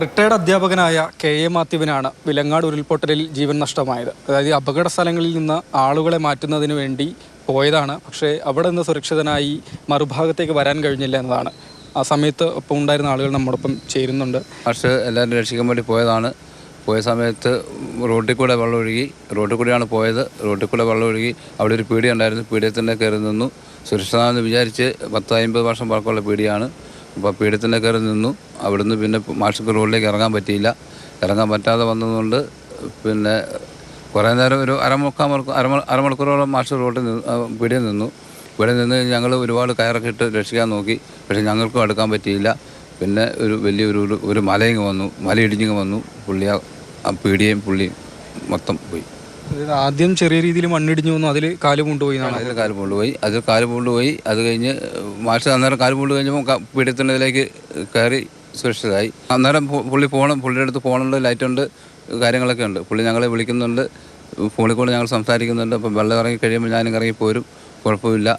Retired അധ്യാപകനായ K A മാത്യുവിനാണ് Vilangad ഉരുൾപൊട്ടലിൽ ജീവൻ നഷ്ടമായത്. അതായത് അപകട സ്ഥലങ്ങളിൽ നിന്ന് ആളുകളെ മാറ്റുന്നതിന് വേണ്ടി പോയതാണ്. പക്ഷേ അവിടെ നിന്ന് സുരക്ഷിതനായി മറുഭാഗത്തേക്ക് വരാൻ കഴിഞ്ഞില്ല എന്നതാണ്. ആ സമയത്ത് ഒപ്പം ഉണ്ടായിരുന്ന ആളുകൾ നമ്മോടൊപ്പം ചേരുന്നുണ്ട്. പക്ഷേ എല്ലാവരും രക്ഷിക്കാൻ വേണ്ടി പോയതാണ്. പോയ സമയത്ത് റോഡിൽ കൂടെ വെള്ളം ഒഴുകി റോഡിൽ കൂടെയാണ് പോയത്. റോഡിൽ കൂടെ വെള്ളം ഒഴുകി അവിടെ ഒരു പീടിയ ഉണ്ടായിരുന്നു. പീടിയത്തിന്റെ കയറി നിന്നു. സുരക്ഷിതമാണെന്ന് വിചാരിച്ച് പത്ത് അമ്പത് വർഷം പഴക്കമുള്ള പീടിയാണ് അപ്പോൾ പീടിയത്തിന്റെ കയറി നിന്നു. അവിടുന്ന് പിന്നെ മാഷക്ക് റോഡിലേക്ക് ഇറങ്ങാൻ പറ്റിയില്ല. ഇറങ്ങാൻ പറ്റാതെ വന്നതുകൊണ്ട് പിന്നെ കുറേ നേരം ഒരു അരമുക്കാൽ മണിക്കൂർ അരമ അരമണിക്കൂറോളം മാഷ് റോഡിൽ നിന്ന് പിടി നിന്നു. ഇവിടെ നിന്ന് ഞങ്ങൾ ഒരുപാട് കയറൊക്കെ ഇട്ട് രക്ഷിക്കാൻ നോക്കി. പക്ഷേ ഞങ്ങൾക്കും എടുക്കാൻ പറ്റിയില്ല. പിന്നെ ഒരു വലിയൊരു ഒരു മലയിങ്ങ് വന്നു. മല ഇടിഞ്ഞിങ്ങ് വന്നു. പുള്ളി ആ പീടിയേയും പുള്ളിയും മൊത്തം പോയി. ആദ്യം ചെറിയ രീതിയിൽ മണ്ണിടിഞ്ഞു വന്നു അതിൽ കാൽ കൊണ്ടുപോയി അതിൽ കാൽ കൊണ്ടുപോയി അതിൽ കാൽ കൊണ്ടുപോയി അത് കഴിഞ്ഞ് മാഷ് അന്നേരം കാൽ കൊണ്ട് കഴിഞ്ഞപ്പോൾ പീഡിത്തുന്നതിലേക്ക് കയറി സുരക്ഷിതമായി അന്നേരം പുള്ളി പോകണം പുള്ളിയുടെ അടുത്ത് ഫോണുണ്ട് ലൈറ്റുണ്ട് കാര്യങ്ങളൊക്കെ ഉണ്ട്. പുള്ളി ഞങ്ങളെ വിളിക്കുന്നുണ്ട് ഫോണിൽ കൂടെ ഞങ്ങൾ സംസാരിക്കുന്നുണ്ട്. അപ്പം വെള്ളം ഇറങ്ങി കഴിയുമ്പോൾ ഞാനും ഇറങ്ങി പോരും. കുഴപ്പമില്ല.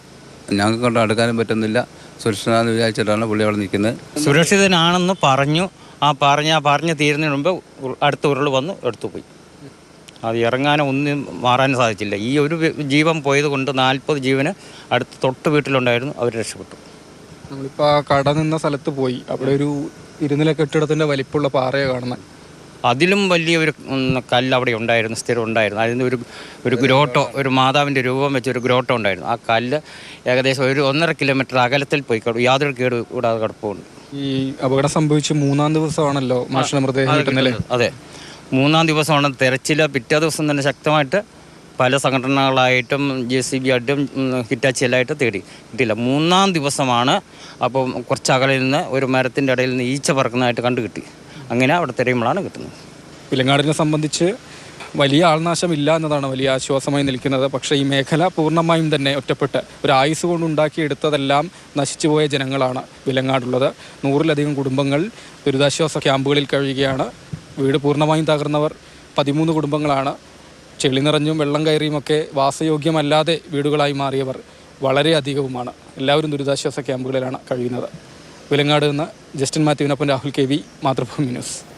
ഞങ്ങൾക്ക് കൊണ്ട് അടുക്കാനും പറ്റുന്നില്ല. സുരക്ഷിതമാണെന്ന് വിചാരിച്ചിട്ടാണ് പുള്ളി അവിടെ നിൽക്കുന്നത്. സുരക്ഷിതനാണെന്ന് പറഞ്ഞു. ആ പറഞ്ഞ ആ പറഞ്ഞ് തീരുന്നതിന് മുമ്പ് അടുത്ത ഉരുൾ വന്ന് എടുത്തു പോയി അത് ഇറങ്ങാനോ ഒന്നും മാറാനും സാധിച്ചില്ല. ഈ ഒരു ജീവൻ പോയത് കൊണ്ട് നാൽപ്പത് ജീവന് അടുത്ത് തൊട്ട് വീട്ടിലുണ്ടായിരുന്നു. അവർ രക്ഷപ്പെട്ടു. നമ്മളിപ്പോൾ ആ കട നിന്ന സ്ഥലത്ത് പോയി. അവിടെ ഒരു ഇരുനില കെട്ടിടത്തിന്റെ വലിപ്പമുള്ള പാറയെ കാണുന്നത് അതിലും വലിയ ഒരു കല്ല് അവിടെ ഉണ്ടായിരുന്നു സ്ഥിരം ഉണ്ടായിരുന്നു. അതിന് ഒരു ഒരു ഗ്രോട്ടോ ഒരു മാതാവിന്റെ രൂപം വെച്ച ഒരു ഗ്രോട്ടോ ഉണ്ടായിരുന്നു. ആ കല്ല് ഏകദേശം ഒരു ഒന്നര കിലോമീറ്റർ അകലത്തിൽ പോയി കിടക്കും യാതൊരു കേട് കൂടാതെ കിടപ്പുണ്ട്. ഈ അപകടം സംഭവിച്ച് മൂന്നാം ദിവസമാണല്ലോ മാഷിന്റെ മൃതദേഹം അതെ. മൂന്നാം ദിവസമാണ്. തെരച്ചിൽ പിറ്റേ ദിവസം തന്നെ ശക്തമായിട്ട് പല സംഘടനകളായിട്ടും ജെ സി ബി ആയിട്ടും ഹിറ്റാച്ചി തേടി. കിട്ടിയില്ല. മൂന്നാം ദിവസമാണ് അപ്പോൾ കുറച്ച് അകലിൽ നിന്ന് ഒരു മരത്തിന്റെ ഇടയിൽ നിന്ന് ഈച്ച പറക്കുന്നതായിട്ട് കണ്ടു കിട്ടി അങ്ങനെ അവിടെ തിരയുമ്പോഴാണ് കിട്ടുന്നത്. പിലങ്ങാടിനെ സംബന്ധിച്ച് വലിയ ആൾനാശമില്ല എന്നതാണ് വലിയ ആശ്വാസമായി നിൽക്കുന്നത്. പക്ഷേ ഈ മേഖല പൂർണമായും തന്നെ ഒറ്റപ്പെട്ട് ഒരു ആയുസ് കൊണ്ട് ഉണ്ടാക്കിയെടുത്തതെല്ലാം നശിച്ചുപോയ ജനങ്ങളാണ് വിലങ്ങാടുള്ളത്. നൂറിലധികം കുടുംബങ്ങൾ ദുരിതാശ്വാസ ക്യാമ്പുകളിൽ കഴിയുകയാണ്. വീട് പൂർണമായും തകർന്നവർ പതിമൂന്ന് കുടുംബങ്ങളാണ്. ചെളി നിറഞ്ഞും വെള്ളം കയറിയുമൊക്കെ വാസയോഗ്യമല്ലാതെ വീടുകളായി മാറിയവർ വളരെയധികവുമാണ് എല്ലാവരും ദുരിതാശ്വാസ ക്യാമ്പുകളിലാണ് കഴിയുന്നത്. വിലങ്ങാട് നിന്ന് Justin മാത്യുവിനൊപ്പം Rahul K V Mathrubhumi news.